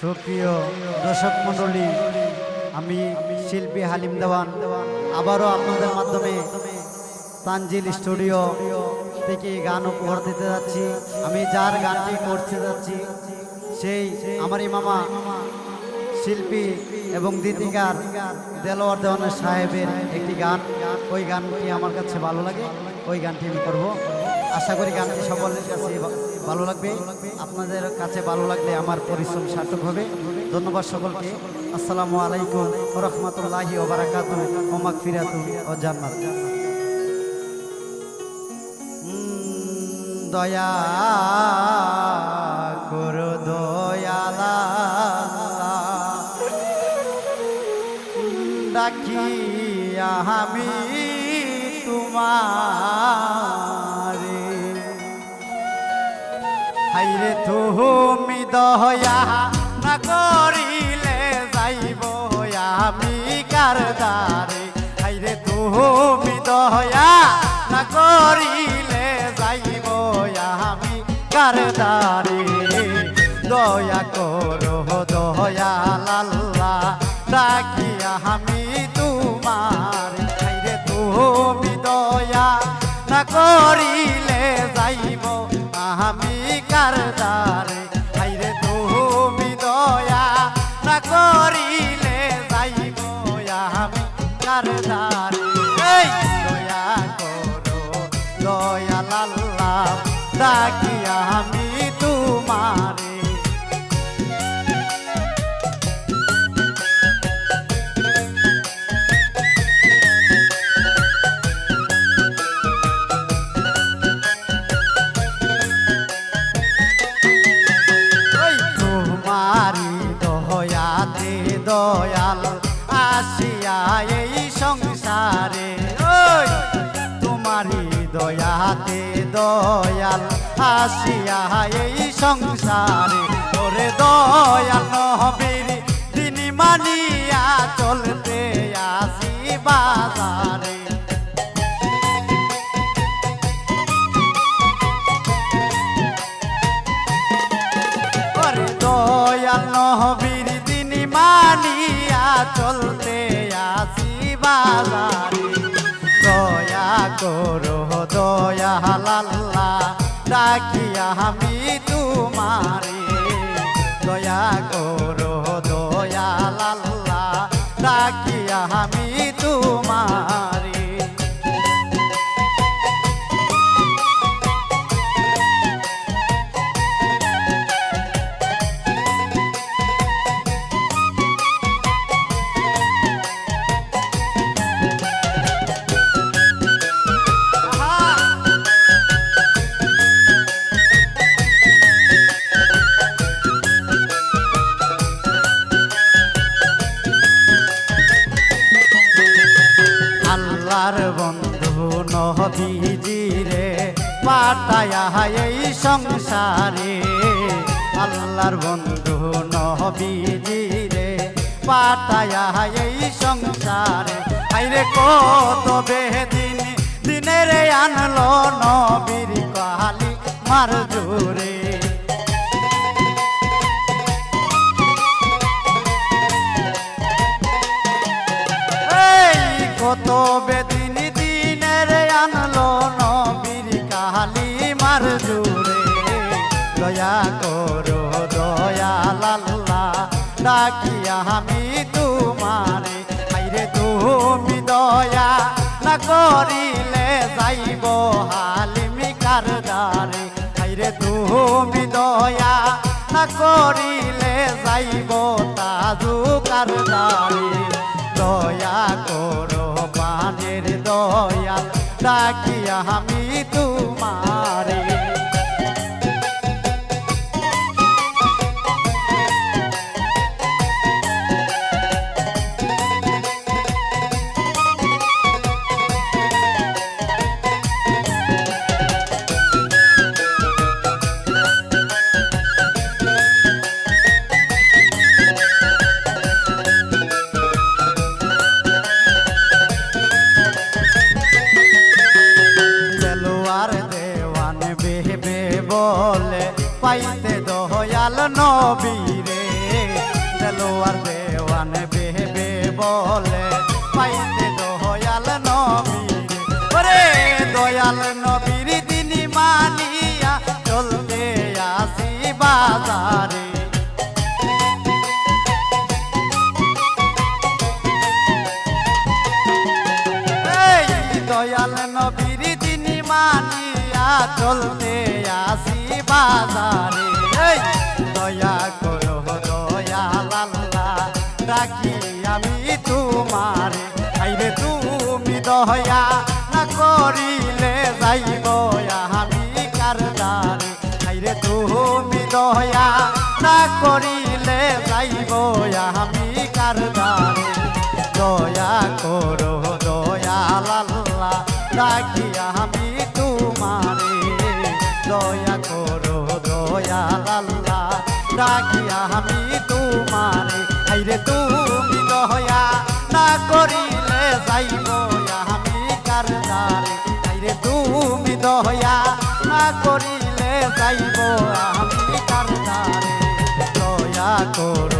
সুপ্রিয় দর্শক মণ্ডলী, আমি শিল্পী হালিম দেওয়ান। আবারও আপনাদের মাধ্যমে তানজিল স্টুডিও থেকে গান উপহার দিতে যাচ্ছি। আমি যার গানটি করতে যাচ্ছি, সেই আমারই মামা শিল্পী এবং গীতিকার দেলোয়ার দেওয়ানের সাহেবের একটি গান। ওই গানটি আমার কাছে ভালো লাগে, ওই গানটি আমি করব। আশা করি গানটি সকলের কাছে ভালো লাগবে। আপনাদের কাছে ভালো লাগলে আমার পরিশ্রম সার্থক হবে। ধন্যবাদ সকলকে। আসসালামু আলাইকুম রহমতুল্লাহি ওবরাকাত ওমাক ফিরাতু ও জান্নাত। দয়া করো, দয়ালা ডাকি আমি তোমারে। হাইরে তুমি দয়া না করিলে যাইব আমি কার দ্বারে? হাইরে তুমি দয়া না করিলে যাইব আমি কার দ্বারে? দয়া করো দয়া লাল্লা ডাকি আমি তোমার। হাইরে তুমি দয়া না করিলে যাইব আমি কার দ্বারে হাইরে তুমি দয়া না করিলে যাইব আমি কার দ্বারে এই দয়া করো দয়া লাল্লা ডাকি দয়াল আসিয়া এই সংসারে। ওই তোমারি দয়াতে দয়াল আসিয়া এই সংসারে। ওরে দয়াল নবীর দিন মানিয়া চলতে আসি বাজারে। দয়াল নহবীর চলতে আসি বাজারে। দয়া করো দয়া লাল্লা ডাকিয়া আমি নহবিজি রে পাতায়া এই সংসারে। আল্লাহর বন্ধু নহবিজি রে পাতায়া এই সংসারে। আইরে কত বেদিন, দিনের আনলো নবীর কালি মার জোরে। আমি তোমারে, আইরে তুমি দয়া না করিলে যাইব হালিমি কারদারে। আইরে তুমি দয়া না করিলে যাইব তাজু দয়াল নবীর তিনি মানিয়া চলতে আসি বাজারে। দয়া করো দয়াল আল্লাহ ডাকি আমি তোমার। খাইলে তুমি দয়া না করিলে যাইব আমি কারদার খাইলে তুমি দয়া না করিলে যাইব আমি কারদার দয়া করো আমি কারদারে তাইরে তুমি দয়া না করিলে যাইব আমি কার কারদারে দয়া করো